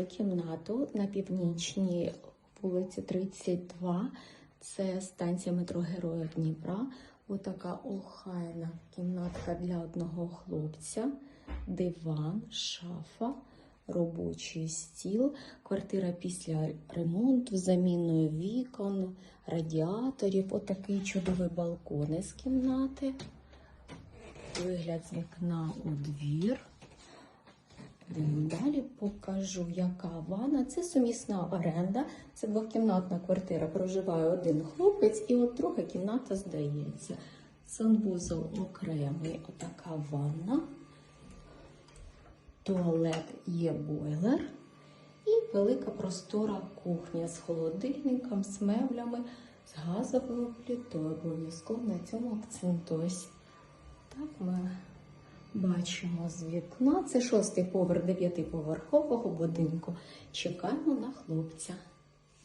покажу кімнату на північній вулиці 32. Це станція метро Героїв Дніпра. Отака охайна кімнатка для одного хлопця, диван, шафа, робочий стіл, квартира після ремонту, заміною вікон, радіаторів. Отакий чудовий балкон із кімнати. Вигляд з вікна у двір. Далі покажу, яка ванна. Це сумісна оренда. Це двокімнатна квартира. Проживає один хлопець, і от друга кімната здається. Санвузол окремий, отака ванна. Туалет є бойлер. І велика простора кухня з холодильником, з меблями, з газовою плитою. Обов'язково на цьому акцентуюсь. Так ми бачимо з вікна. Це шостий поверх дев'ятиповерхового будинку. Чекаємо на хлопця.